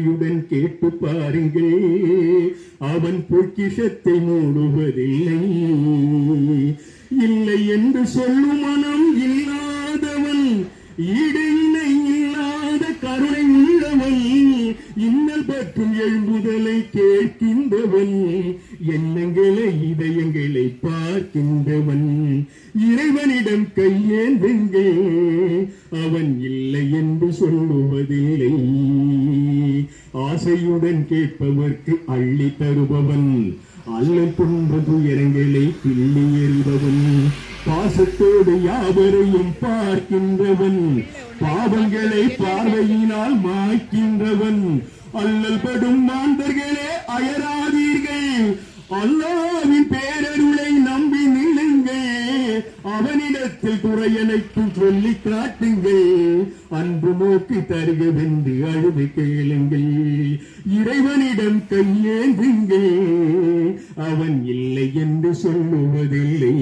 பொறுமையுடன் கேட்டு பாருங்கள். அவன் பொக்கிஷத்தை மூடுவதில்லை. இல்லை என்று சொல்லும் மனம் இல்லாதவன் ஈடு இல்லாத கருணை உள்ளவன் இன்னல் பற்றும் எழும்புதலை கேட்கின்றவன் எண்ணங்களை இதயங்களை பார்க்கின்றவன். இறைவனிடம் கையேந்துங்கள். அவன் இல்லை என்று சொல்லுவதில்லை. ஆசையுடன் கேட்பவர்க்கு அள்ளி தருபவன். அல்லல் துன்ப துயரங்களை பிள்ளி எறிபவன். பாசத்தோடு யாவரையும் பார்க்கின்றவன். பாவங்களை பார்வையினால் மாய்க்கின்றவன். அல்லல் படும் மாந்தர்களே அயராதீர்கள். அல்லாவின் பேரருளை நம்பி நிலுங்கள் அவனே உள்ளத்தில் துறையனைக்கும் சொல்லி காட்டுங்கள். அன்பு நோக்கி தருகவென்று அழுது கேளுங்கள். இறைவனிடம் கையேந்துங்கள். அவன் இல்லை என்று சொல்லுவதில்லை.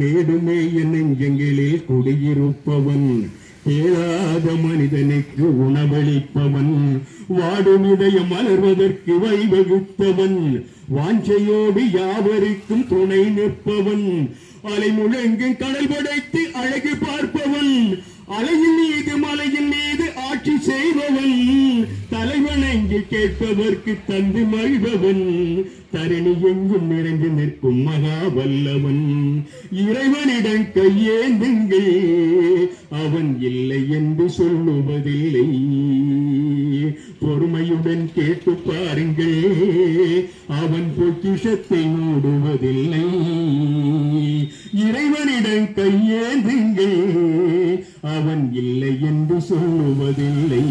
மேடுமே நெஞ்சங்களில் குடியிருப்பவன். கேளாத மனிதனுக்கு உணவளிப்பவன் வாடுமிடைய மலர்வதற்கு வைவகுத்தவன் வாஞ்சையோடு யாவருக்கும் துணை நிற்பவன் அலைமுழங்கும் கடல் படைத்து அழகு பார்ப்பவன் அலையின் மீது மலையின் மீது ஆட்சி செய்பவன் என்று கேட்பவர்க்கு தந்து மழ்பவன் தரணி எங்கும் நிறைந்து நிற்கும் மகாவல்லவன். இறைவனிடம் கையேந்துங்கள் அவன் இல்லை என்று சொல்லுவதில்லை. பொறுமையுடன் கேட்டு பாருங்கள் அவன் பொக்கிஷத்தை மூடுவதில்லை. இறைவனிடம் கையேந்துங்கள் அவன் இல்லை என்று சொல்லுவதில்லை.